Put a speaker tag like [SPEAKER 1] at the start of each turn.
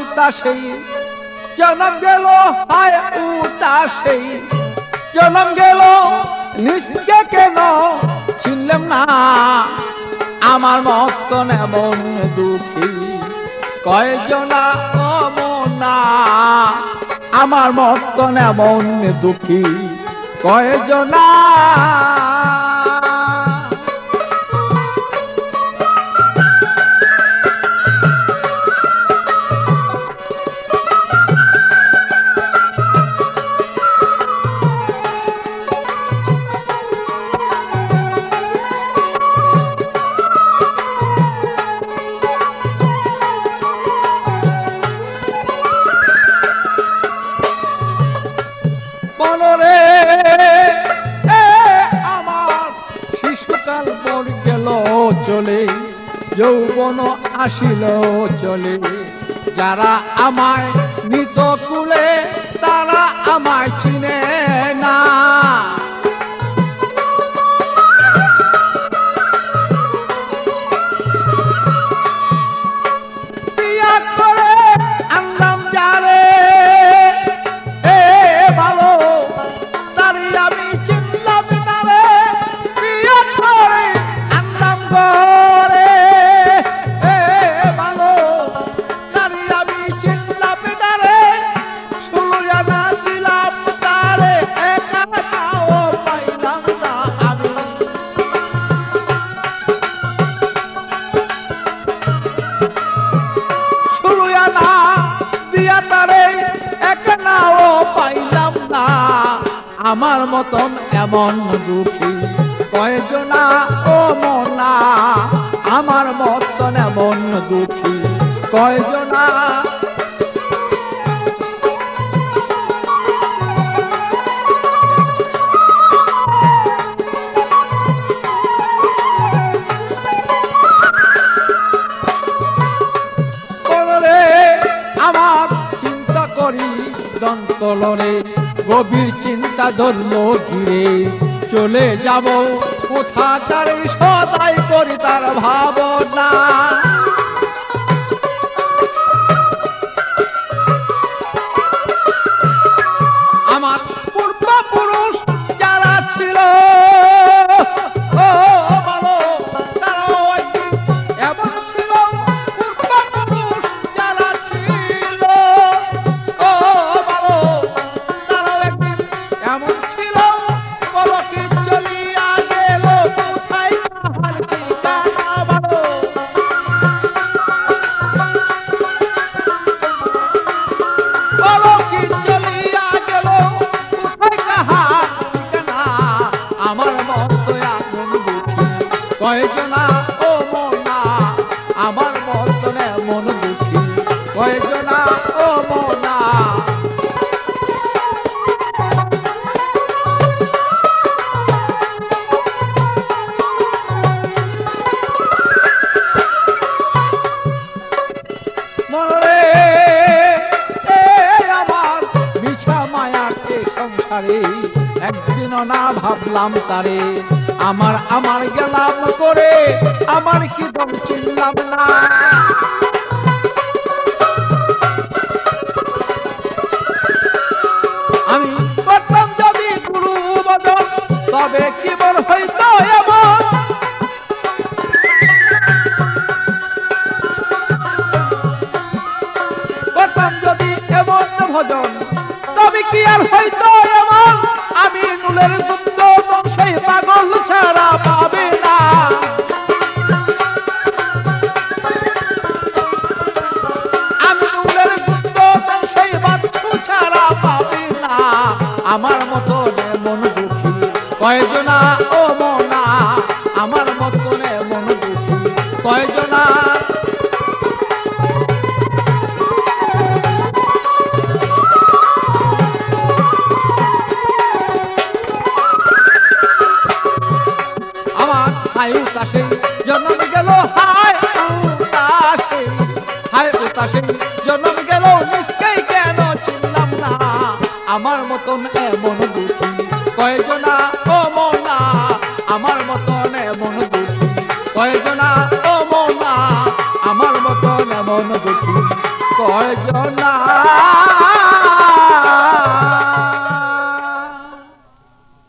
[SPEAKER 1] উতাসেই জনম গেল, হায় উতাসেই জনম গেল নিষ্কে কেন চিনলাম না? আমার মতন এমন দুঃখী কয়জনা অমনা? আমার মতন এমন দুঃখী কয়জনা? চলে যৌবন আসিল চলে। যারা আমায় নিত কুলে তারা আমায় চিনে না। তারে এক নাও পাইলাম না। আমার মতন এমন দুঃখী কয়জনা ও মনা। আমার মতন এমন দুঃখী কয়জনা করি দন্তলরে গভীর চিন্তা ধরল ঘিরে। চলে যাব কোথা তার সদাই করি তার ভাবনা। কয়েকজনা ও মনা আমার মতো এমন দুঃখী। কয়েকজনা ও মনা সংসারে একদিনও না ভাবলাম তারে? আমার আমার গেলাম করে আমার কি দম চিনলাম না? কয়জনা ও মনা, আমার মতন মন কয়জনা? আমার জন্ম গেল উতাসে। জন্ম গেল নিশ্চয় কেন চিনলাম না? আমার মতন এমন দুঃখী। কয়জনা? আমার মতন এমন দুঃখী কয়জনা ও মনা? আমার মতন এমন দুঃখী কয়জন